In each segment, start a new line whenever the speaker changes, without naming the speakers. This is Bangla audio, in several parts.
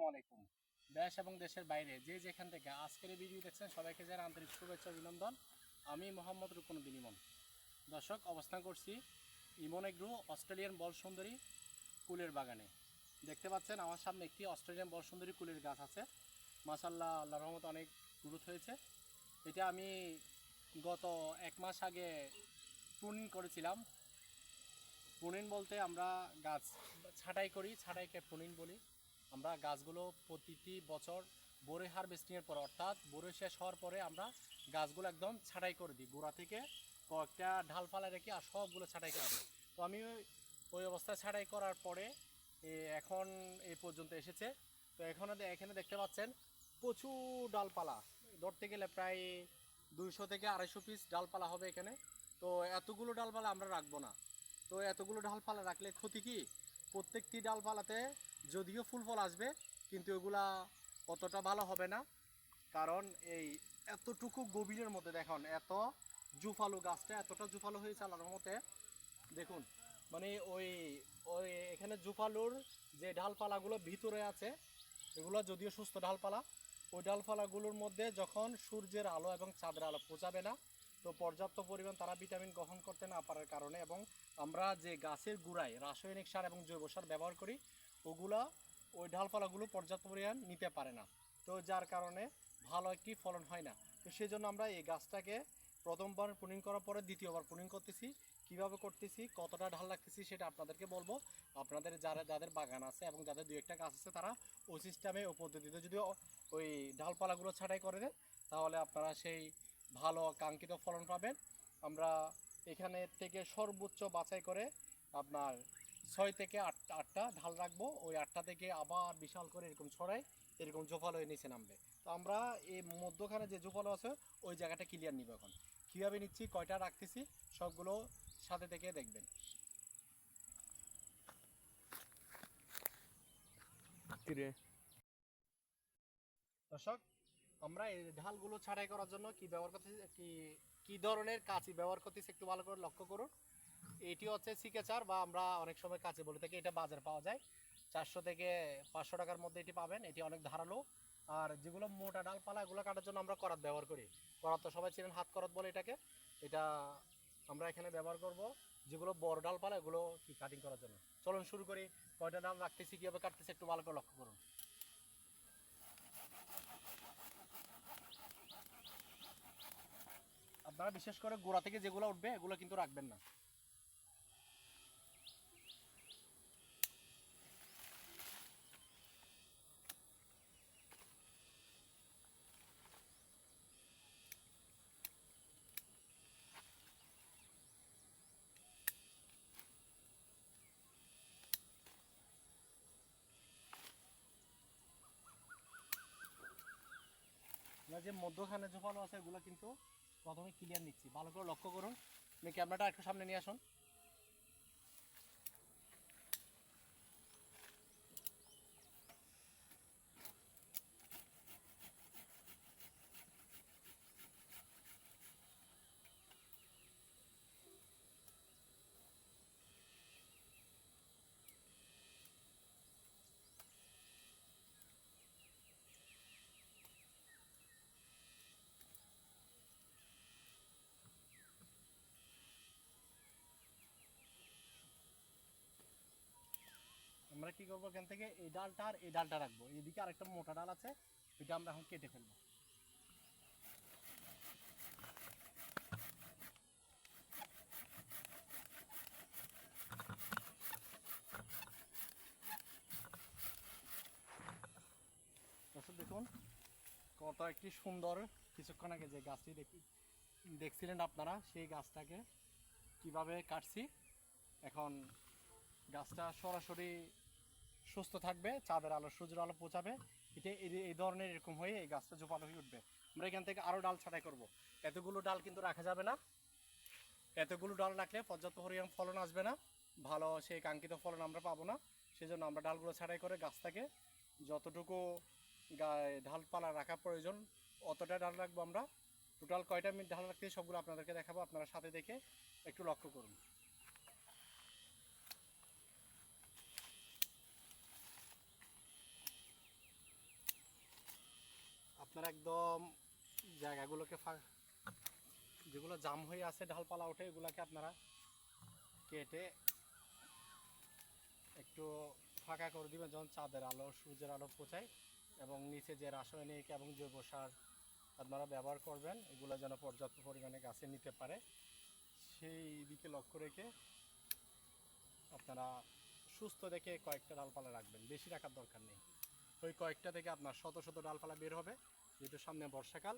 আসসালামু আলাইকুম। দেশ এবং দেশের বাইরে যে যেখান থেকে আজকের ভিডিও দেখছেন, সবাইকে জানাই আন্তরিক শুভেচ্ছা অভিনন্দন। আমি মোহাম্মদ রুকুন বিন ইমন দর্শক, অবস্থান করছি ইমন এগ্রু, অস্ট্রেলিয়ান বল সুন্দরী কুলের বাগানে। দেখতে পাচ্ছেন আমার সামনে একটি অস্ট্রেলিয়ান বল সুন্দরী কুলের গাছ আছে। মাসাল্লাহ আল্লাহ রহমত অনেক গ্রোথ হয়েছে। এটা আমি গত এক মাস আগে প্রুনিং করেছিলাম। প্রুনিং বলতে আমরা গাছ ছাঁটাই করি, ছাঁটাইকে প্রুনিং বলি। আমরা গাছগুলো প্রতিটি বছর বোরে হারভেস্টিংয়ের পর, অর্থাৎ বোরে শেষ হওয়ার পরে আমরা গাছগুলো একদম ছাঁটাই করে দিই। গোড়া থেকে কয়েকটা ঢালপালা রেখে আর সবগুলো ছাঁটাই করে দিই। তো আমি ওই- অবস্থায় ছাঁটাই করার পরে এখন এই পর্যন্ত এসেছে। তো এখানে এখানে দেখতে পাচ্ছেন প্রচুর ডালপালা। ধরতে গেলে প্রায় দুইশো থেকে আড়াইশো পিস ডালপালা হবে এখানে। তো এতগুলো ডালপালা আমরা রাখব না। তো এতগুলো ডালপালা রাখলে ক্ষতি কি? প্রত্যেকটি ডালপালাতে যদিও ফুল ফল আসবে, কিন্তু এগুলা অতটা ভালো হবে না। কারণ এই এতটুকু গভীরের মধ্যে দেখুন, এত জুফালু গাছটা, এতটা জুফালু হয়েছে আল্লাহর মতে দেখুন মানে ওই ওই এখানে জুফালুর যে ডালপালাগুলো ভিতরে আছে, এগুলো যদিও সুস্থ ডালপালা, ওই ডালপালাগুলোর মধ্যে যখন সূর্যের আলো এবং চাঁদের আলো পৌঁছাবে না তো পর্যাপ্ত পরিমাণ তারা ভিটামিন গ্রহণ করতে না পারার কারণে এবং আমরা যে গাছের গুঁড়ায় রাসায়নিক সার এবং জৈব সার ব্যবহার করি, ওগুলা ওই ডালপালাগুলো পর্যাপ্ত পরিমাণ নিতে পারে না। তো যার কারণে ভালো একটি ফলন হয় না। তো সেই জন্য আমরা এই গাছটাকে প্রথমবার পুনিং করার পরে দ্বিতীয়বার পুনিং করতেছি। কীভাবে করতেছি, কতটা ঢাল রাখতেছি সেটা আপনাদেরকে বলব। আপনাদের যারা, যাদের বাগান আছে এবং যাদের দু একটা গাছ আছে, তারা ওই সিস্টেমে ও পদ্ধতিতে যদি ওই ডালপালাগুলো ছাঁটাই করে দেন, তাহলে আপনারা সেই ভালো কাঙ্ক্ষিত ফলন পাবেন। আমরা এখানে থেকে সর্বোচ্চ বাছাই করে আপনার ছয় থেকে আটটা আটটা ঢাল রাখব। ওই আটটা থেকে আবার বিশাল করে এরকম ছড়াই এরকম জোফালো হয়ে নিচে নামবে। তো আমরা এই মধ্যখানে যে জোফালো আছে ওই জায়গাটা ক্লিয়ার নিব এখন। কীভাবে নিচ্ছি কয়টা রাখতেছি সবগুলো সাথে থেকে দেখবেন। দর্শক আমরা এই ঢালগুলো ছাড়াই করার জন্য কি ব্যবহার করতেছি, কি কি ধরনের কাঁচি ব্যবহার করতেছি একটু ভালো করে লক্ষ্য করুন। এটি হচ্ছে সিকেচার বা আমরা অনেক সময় কাঁচি বলে থাকি, এটা বাজার পাওয়া যায়। চারশো থেকে পাঁচশো টাকার মধ্যে এটি পাবেন, এটি অনেক ধারালো। আর যেগুলো মোটা ডালপালা, এগুলো কাটার জন্য আমরা করাত ব্যবহার করি। করাত তো সবাই চিনেন, হাত করাত বলে এটাকে। এটা আমরা এখানে ব্যবহার করব। যেগুলো বড় ডালপালা, এগুলো কি কাটিং করার জন্য। চলুন শুরু করি, কয়টা ডাল রাখতেছি, কীভাবে কাটতেছি, একটু ভালো করে লক্ষ্য করুন। আপনারা বিশেষ করে গোড়া থেকে যেগুলো উঠবে, এগুলো কিন্তু রাখবেন না। যে মধ্যখানে ফল আছে, এগুলো কিন্তু প্রথমে ক্লিয়ার নিচ্ছি। ভালো করে লক্ষ্য করুন। আপনি ক্যামেরাটা একটু সামনে নিয়ে আসুন। আমরা কি করব এখান থেকে? এই ডালটা আর এই ডালটা রাখব। এদিকে আরেকটা মোটা ডাল আছে এটা আমরা এখন কেটে ফেলব। দেখুন কত একটি সুন্দর কিছুক্ষণ আগে যে গাছটি দেখি দেখছিলেন আপনারা, সেই গাছটাকে কীভাবে কাটছি? এখন গাছটা সরাসরি সুস্থ থাকবে, চাঁদের আলো, সূর্যের আলো পৌঁছাবে। এটা এই- ধরনের এরকম হয়ে এই গাছটা জোপালো হয়ে উঠবে। আমরা এখান থেকে আরও ডাল ছাঁটাই করব। এতগুলো ডাল কিন্তু রাখা যাবে না। এতগুলো ডাল রাখলে পর্যাপ্ত পরিমাণ ফলন আসবে না। ভালো সেই কাঙ্ক্ষিত ফলন আমরা পাবো না। সেজন্য আমরা ডালগুলো ছাঁটাই করে গাছটাকে যতটুকু গায়ে ঢালপালা রাখা প্রয়োজন, অতটা ডাল রাখব আমরা। টোটাল কয়টা মিনিট ঢাল রাখতে সবগুলো আপনাদেরকে দেখাবো। আপনারা সাথে দেখে একটু লক্ষ্য করুন। আপনারা একদম জায়গাগুলোকে যেগুলো জাম হয়ে আছে, ঢালপালা ওঠে, এগুলাকে আপনারা কেটে একটু ফাঁকা করে দিবেন যখন চাঁদের আলো, সূর্যের আলো পৌঁছায় এবং নিচে যে রাসায়নিক এবং জৈব সার আপনারা ব্যবহার করবেন, এগুলো যেন পর্যাপ্ত পরিমাণে গাছে নিতে পারে। সেই দিকে লক্ষ্য রেখে আপনারা সুস্থ দেখে কয়েকটা ডালপালা রাখবেন, বেশি রাখার দরকার নেই। ওই কয়েকটা থেকে আপনার শত শত ডালপালা বের হবে। যেহেতু সামনে বর্ষাকাল।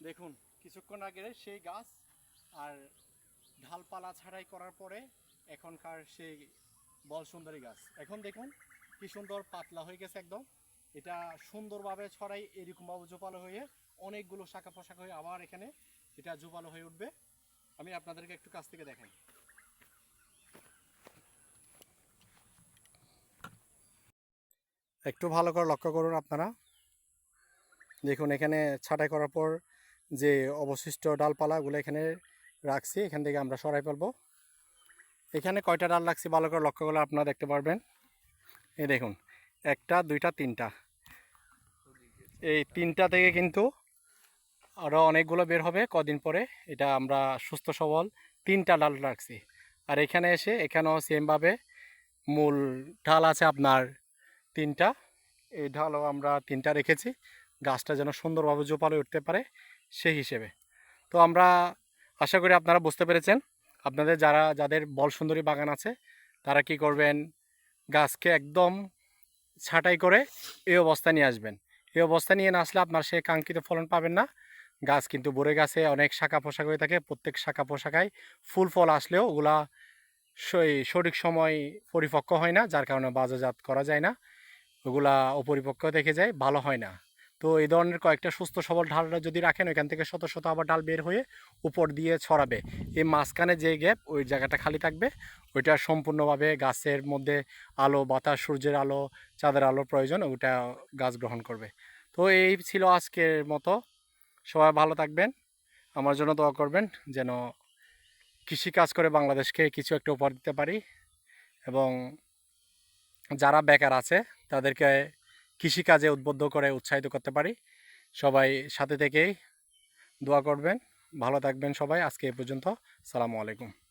দেখুন, কিছুক্ষণ আগে সেই গাছ আর ঢালপালা ছাড়াই করার পরে এখনকার সেই বল সুন্দরী গাছ। এখন দেখুন, কি সুন্দর পাতলা হয়ে গেছে একদম। এটা সুন্দরভাবে ছড়াই এরকমভাবে জোপালো হয়ে অনেকগুলো শাখা পোশাক হয়ে আবার এখানে এটা জোপালো হয়ে উঠবে। আমি আপনাদেরকে একটু কাছ থেকে দেখাই। একটু ভালো করে লক্ষ্য করুন আপনারা। দেখুন, এখানে ছাঁটাই করার পর যে অবশিষ্ট ডালপালাগুলো এখানে রাখছি, এখান থেকে আমরা সরাই ফেলব। এখানে কয়টা ডাল রাখছি ভালো করে লক্ষ্য করলে আপনারা দেখতে পারবেন। এই দেখুন, একটা, দুইটা, তিনটা। এই তিনটা থেকে কিন্তু আরও অনেকগুলো বের হবে কদিন পরে। এটা আমরা সুস্থ সবল তিনটা ডাল রাখছি। আর এখানে এসে এখানেও সেমভাবে মূল ঢাল আছে আপনার তিনটা, এই ঢালও আমরা তিনটা রেখেছি। গাছটা যেন সুন্দরভাবে জোপালে উঠতে পারে সেই হিসেবে। তো আমরা আশা করি আপনারা বুঝতে পেরেছেন। আপনাদের যারা, যাদের বল সুন্দরী বাগান আছে, তারা কি করবেন? গাছকে একদম ছাঁটাই করে এই অবস্থা নিয়ে আসবেন। এই অবস্থা নিয়ে না আসলে আপনার সে কাঙ্ক্ষিত ফলন পাবেন না। গাছ কিন্তু বড়ে গাছে, অনেক শাখা পোশাক হয়ে থাকে, প্রত্যেক শাখা পোশাকায় ফুল ফল আসলেও ওগুলা সঠিক সময় পরিপক্ক হয় না, যার কারণে বাজারজাত করা যায় না। ওগুলা অপরিপক্ক থেকে যায়, ভালো হয় না। তো এই ধরনের কয়েকটা সুস্থ সবল ঢালটা যদি রাখেন, ওইখান থেকে শত শত আবার ডাল বের হয়ে উপর দিয়ে ছড়াবে। এই মাঝখানে যে গ্যাপ, ওই জায়গাটা খালি থাকবে। ওইটা সম্পূর্ণভাবে গাছের মধ্যে আলো, বাতাস, সূর্যের আলো, চাঁদের আলো প্রয়োজন, ওইটা গাছ গ্রহণ করবে। তো এই ছিল আজকের মতো। সবাই ভালো থাকবেন। আমার জন্য দোয়া করবেন যেন কৃষি কাজ করে বাংলাদেশকে কিছু একটা উপহার দিতে পারি। এবং যারা বেকার আছে তাদেরকে কৃষিকাজে উদ্বুদ্ধ করে উৎসাহিত করতে পারি। সবাই সাথে থেকেই দোয়া করবেন। ভালো থাকবেন সবাই। আজকে এ পর্যন্ত। সালামু আলাইকুম।